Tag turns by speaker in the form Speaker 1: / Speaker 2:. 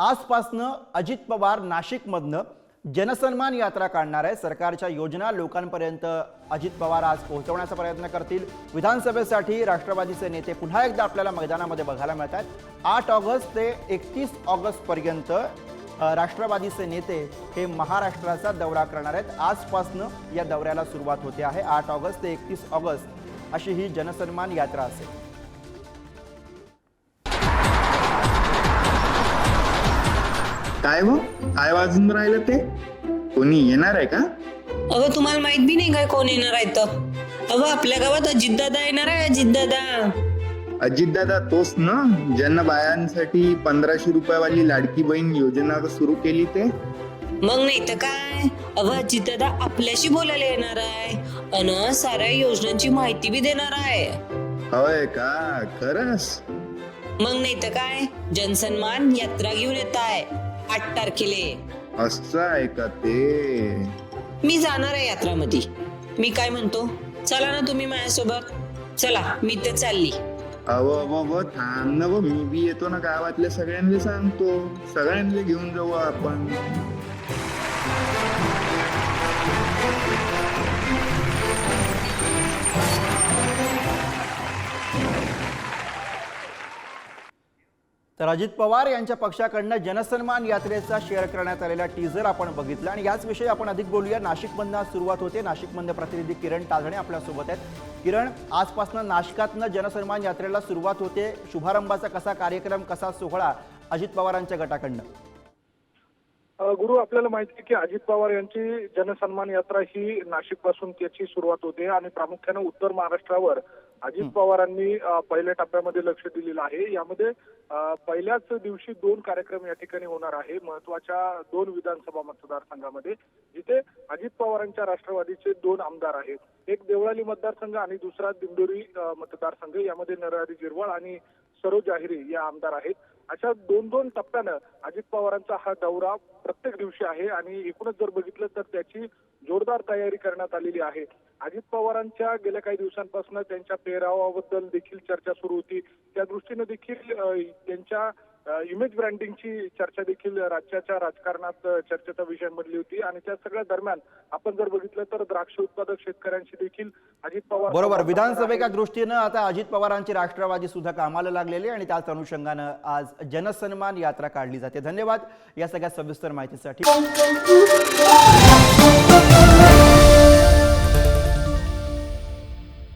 Speaker 1: आजपासनं अजित पवार नाशिकमधनं जनसन्मान यात्रा काढणार आहे. सरकारच्या योजना लोकांपर्यंत अजित पवार आज पोहोचवण्याचा प्रयत्न करतील. विधानसभेसाठी राष्ट्रवादीचे नेते पुन्हा एकदा आपल्याला मैदानामध्ये बघायला मिळत आहेत. आठ ऑगस्ट ते एकतीस ऑगस्टपर्यंत राष्ट्रवादीचे नेते हे महाराष्ट्राचा दौरा करणार आहेत. आजपासनं या दौऱ्याला सुरुवात होते आहे. आठ ऑगस्ट ते एकतीस ऑगस्ट अशी ही जनसन्मान यात्रा असेल.
Speaker 2: काय हो? काय वाजून राहिलं ते? कोणी येणार आहे का?
Speaker 3: अगं तुम्हाला माहीत बी नाही काय कोण येणार आहे तर. अगं आपल्या गावात अजितदादा येणार आहे अजितदादा.
Speaker 2: अजितदादा तोच ना? ज्यांना बायांसाठी पंधराशे रुपयावाली लाडकी बहीण योजना सुरू केली ते?
Speaker 3: मग नाही तर काय? अगं अजितदादा आपल्याशी बोलायला येणार आहे. अन साऱ्या योजनांची माहिती बी देणार आहे.
Speaker 2: होय का? खरंच?
Speaker 3: मग नाही तर काय? जनसन्मान यात्रा घेऊन येत आहे आठ तारखेला.
Speaker 2: असं आहे का ते?
Speaker 3: मी जाणार आहे यात्रामध्ये. मी काय म्हणतो? चला ना तुम्ही माझ्यासोबत. चला मी तर चालली.
Speaker 2: अव थांब ना व मी बी येतो ना गावातल्या सगळ्यांना सांगतो. सगळ्यांना घेऊन जाऊ आपण.
Speaker 1: तर अजित पवार यांच्या पक्षाकडनं जनसन्मान यात्रेचा शेअर करण्यात आलेला टीझर आपण बघितला. आणि याच विषयी आपण अधिक बोलूया. नाशिकमधनं सुरुवात होते. नाशिकमधनं प्रतिनिधी किरण ताजणे आपल्यासोबत आहेत. किरण आजपासून नाशिकातनं जनसन्मान यात्रेला सुरुवात होते. शुभारंभाचा कसा कार्यक्रम कसा सोहळा अजित पवारांच्या गटाकडनं?
Speaker 4: गुरु आपल्याला माहिती आहे की अजित पवार यांची जनसन्मान यात्रा ही नाशिकपासून त्याची सुरुवात होते. आणि प्रामुख्याने उत्तर महाराष्ट्रावर अजित पवारांनी पहिल्या टप्प्यामध्ये लक्ष दिलेलं आहे. यामध्ये पहिल्याच दिवशी दोन कार्यक्रम या ठिकाणी होणार आहे. महत्त्वाच्या दोन विधानसभा मतदारसंघामध्ये. जिथे अजित पवारांच्या राष्ट्रवादीचे दोन आमदार आहेत. एक देवळाली मतदारसंघ आणि दुसरा दिंडोरी मतदारसंघ. यामध्ये नरहरी जिरवळ आणि सरोज आहिरे या आमदार आहेत. अशा दोन दोन टप्प्यानं अजित पवारांचा हा दौरा प्रत्येक दिवशी आहे आणि एकूणच जर बघितलं तर त्याची जोरदार तयारी करण्यात आलेली आहे. अजित पवारांच्या गेल्या काही दिवसांपासून त्यांच्या पेहरावाबद्दल देखील चर्चा सुरू होती. त्या दृष्टीने देखील त्यांच्या इमेज ब्रँडिंगची चर्चा देखील राज्याच्या राजकारणात चर्चेचा विषय बनली होती. आणि त्या सगळ्या दरम्यान आपण जर बघितलं तर द्राक्ष उत्पादक शेतकऱ्यांशी देखील अजित पवार
Speaker 1: बरोबर. विधानसभेच्या. दृष्टीनं आता अजित पवारांची राष्ट्रवादी सुद्धा कामाला लागलेली आणि त्याच अनुषंगानं आज जनसन्मान यात्रा काढली जाते. धन्यवाद या सगळ्या सविस्तर माहितीसाठी.